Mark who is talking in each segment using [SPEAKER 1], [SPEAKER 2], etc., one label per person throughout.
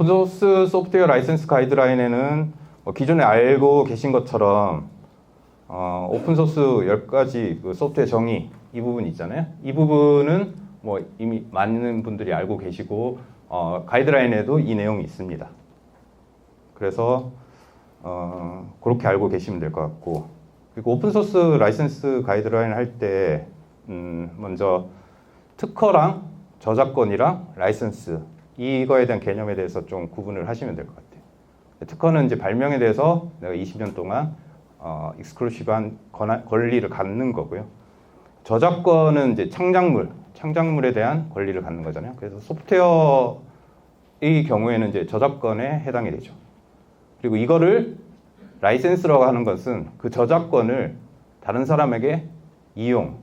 [SPEAKER 1] 오픈소스 소프트웨어 라이센스 가이드라인에는 뭐 기존에 알고 계신 것처럼 어, 오픈소스 10가지 그 소프트웨어 정의 이 부분 있잖아요. 이 부분은 뭐 이미 많은 분들이 알고 계시고 어, 가이드라인에도 이 내용이 있습니다. 그래서 어, 그렇게 알고 계시면 될 것 같고 그리고 오픈소스 라이센스 가이드라인 할때 음, 먼저 특허랑 저작권이랑 라이센스 이거에 대한 개념에 대해서 좀 구분을 하시면 될 것 같아요. 특허는 이제 발명에 대해서 내가 20년 동안 어, 익스클루시브한 권한- 권리를 갖는 거고요. 저작권은 이제 창작물, 창작물에 대한 권리를 갖는 거잖아요. 그래서 소프트웨어의 경우에는 이제 저작권에 해당이 되죠. 그리고 이거를 라이센스라고 하는 것은 그 저작권을 다른 사람에게 이용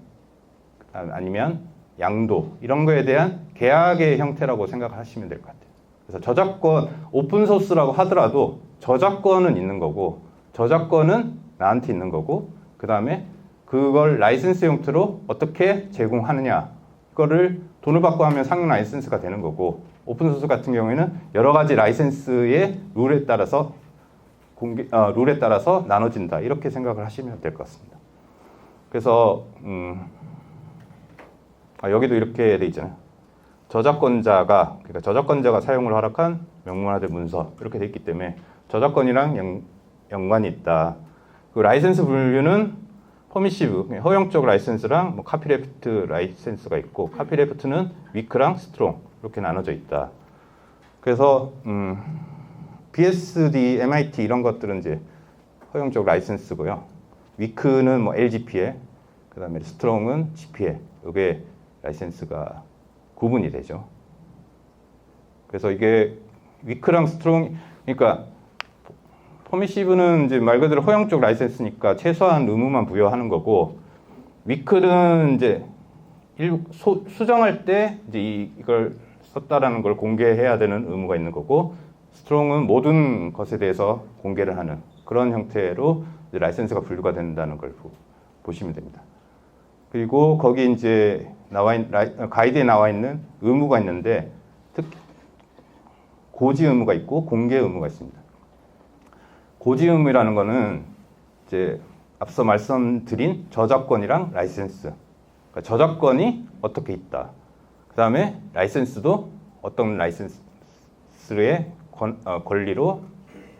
[SPEAKER 1] 아니면 양도 이런 거에 대한 계약의 형태라고 생각하시면 될 것 같아요. 그래서 저작권 오픈 소스라고 하더라도 저작권은 있는 거고 저작권은 나한테 있는 거고 그 다음에 그걸 라이센스 형태로 어떻게 제공하느냐 그거를 돈을 받고 하면 상용 라이센스가 되는 거고 오픈 소스 같은 경우에는 여러 가지 라이센스의 룰에 따라서 공개 어, 룰에 따라서 나눠진다 이렇게 생각을 하시면 될 것 같습니다. 그래서 음, 아, 여기도 이렇게 돼 있잖아요. 저작권자가 그러니까 저작권자가 사용을 허락한 명문화된 문서 이렇게 돼 있기 때문에 저작권이랑 연, 연관이 있다. 그 라이센스 분류는 퍼미시브 허용적 라이센스랑 뭐 카피레프트 라이센스가 있고 카피레프트는 위크랑 스트롱 이렇게 나눠져 있다. 그래서 음, BSD, MIT 이런 것들은 이제 허용적 라이센스고요. 위크는 뭐 LGP에 그다음에 스트롱은 GP에 이게 라이센스가 구분이 되죠. 그래서 이게 위크랑 스트롱 그러니까 퍼미시브는 이제 말 그대로 허용적 라이센스니까 최소한 의무만 부여하는 거고 위크는 이제 일, 소, 수정할 때 이제 이, 이걸 썼다라는 걸 공개해야 되는 의무가 있는 거고 스트롱은 모든 것에 대해서 공개를 하는 그런 형태로 라이센스가 분류가 된다는 걸 보, 보시면 됩니다. 그리고 거기 이제 나와 있, 가이드에 나와 있는 의무가 있는데 특 고지 의무가 있고 공개 의무가 있습니다. 고지 의무라는 거는 이제 앞서 말씀드린 저작권이랑 라이센스. 그러니까 저작권이 어떻게 있다. 그 다음에 라이센스도 어떤 라이센스의 권, 어, 권리로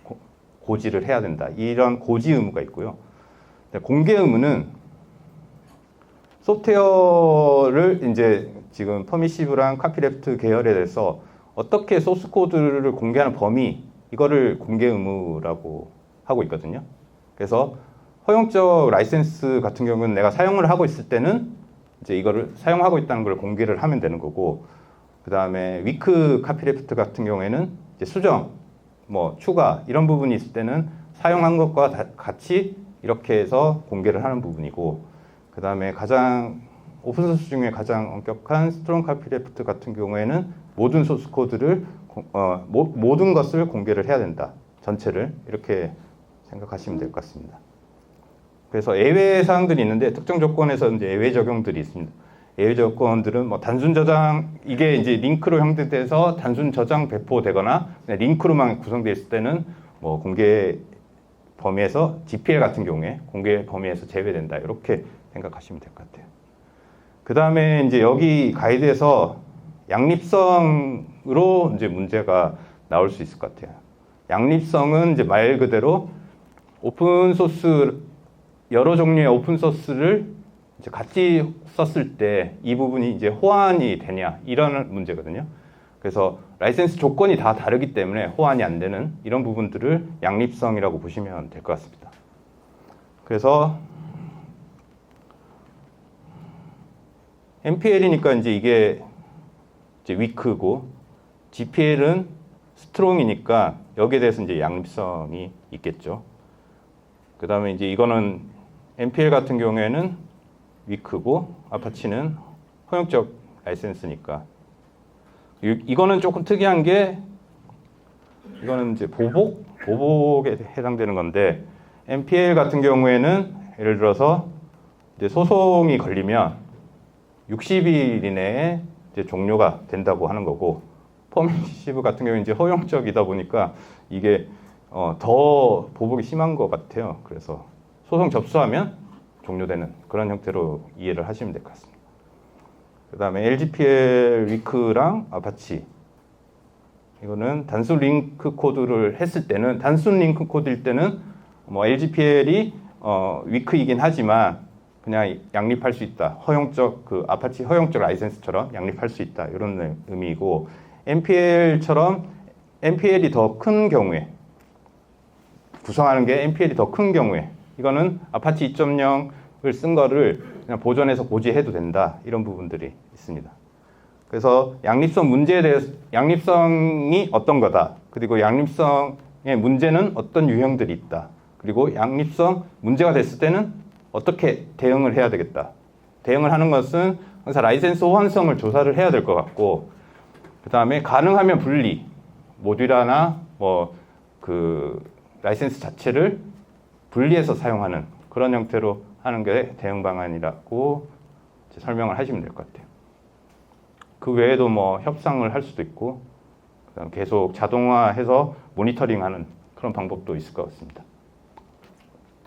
[SPEAKER 1] 고, 고지를 해야 된다. 이런 고지 의무가 있고요. 공개 의무는 소프트웨어를 이제 지금 퍼미시브랑 카피레프트 계열에 대해서 어떻게 소스 코드를 공개하는 범위 이거를 공개 의무라고 하고 있거든요. 그래서 허용적 라이센스 같은 경우는 내가 사용을 하고 있을 때는 이제 이거를 사용하고 있다는 걸 공개를 하면 되는 거고 그 다음에 위크 카피레프트 같은 경우에는 이제 수정, 뭐 추가 이런 부분이 있을 때는 사용한 것과 다, 같이 이렇게 해서 공개를 하는 부분이고 그 다음에 가장 오픈 소스 중에 가장 엄격한 스트롱 카피레프트 같은 경우에는 모든 소스 코드를 어, 모, 모든 것을 공개를 해야 된다. 전체를 이렇게 생각하시면 될 것 같습니다. 그래서 예외 사항들이 있는데 특정 조건에서 이제 예외 적용들이 있습니다. 예외 조건들은 뭐 단순 저장 이게 이제 링크로 형성돼서 단순 저장 배포되거나 링크로만 구성되어 있을 때는 뭐 공개 범위에서 GPL 같은 경우에 공개 범위에서 제외된다 이렇게 생각하시면 될 것 같아요. 그 다음에 이제 여기 가이드에서 양립성으로 이제 문제가 나올 수 있을 것 같아요. 양립성은 이제 말 그대로 오픈 소스 여러 종류의 오픈 소스를 이제 같이 썼을 때 이 부분이 이제 호환이 되냐 이런 문제거든요. 그래서 라이센스 조건이 다 다르기 때문에 호환이 안 되는 이런 부분들을 양립성이라고 보시면 될 것 같습니다. 그래서 MPL이니까 이제 이게 이제 위크고 GPL은 스트롱이니까 여기에 대해서 이제 양립성이 있겠죠. 그 다음에 이제 이거는 MPL 같은 경우에는 위크고 아파치는 허용적 라이센스니까 이- 이거는 조금 특이한 게 이거는 이제 보복 보복에 해당되는 건데 MPL 같은 경우에는 예를 들어서 소송이 걸리면 60일 이내에 이제 종료가 된다고 하는 거고 퍼미시브 같은 경우는 이제 허용적이다 보니까 이게 어, 더 보복이 심한 것 같아요. 그래서 소송 접수하면 종료되는 그런 형태로 이해를 하시면 될 것 같습니다. 그 다음에 LGPL 위크랑 아파치 이거는 단순 링크 코드를 했을 때는 단순 링크 코드일 때는 뭐 LGPL이 어, 위크이긴 하지만 그냥 양립할 수 있다. 허용적 그 아파치 허용적 라이센스처럼 양립할 수 있다. 이런 의미이고 NPL처럼 NPL이 더 큰 경우에 구성하는 게 NPL이 더 큰 경우에 이거는 아파치 2.0을 쓴 거를 그냥 보존해서 고지해도 된다. 이런 부분들이 있습니다. 그래서 양립성 문제에 대해서 양립성이 어떤 거다. 그리고 양립성의 문제는 어떤 유형들이 있다. 그리고 양립성 문제가 됐을 때는 어떻게 대응을 해야 되겠다. 대응을 하는 것은 항상 라이센스 호환성을 조사를 해야 될 것 같고, 그 다음에 가능하면 분리, 모듈화나 뭐 그 라이센스 자체를 분리해서 사용하는 그런 형태로 하는 게 대응 방안이라고 설명을 하시면 될 것 같아요. 그 외에도 뭐 협상을 할 수도 있고, 계속 자동화해서 모니터링하는 그런 방법도 있을 것 같습니다.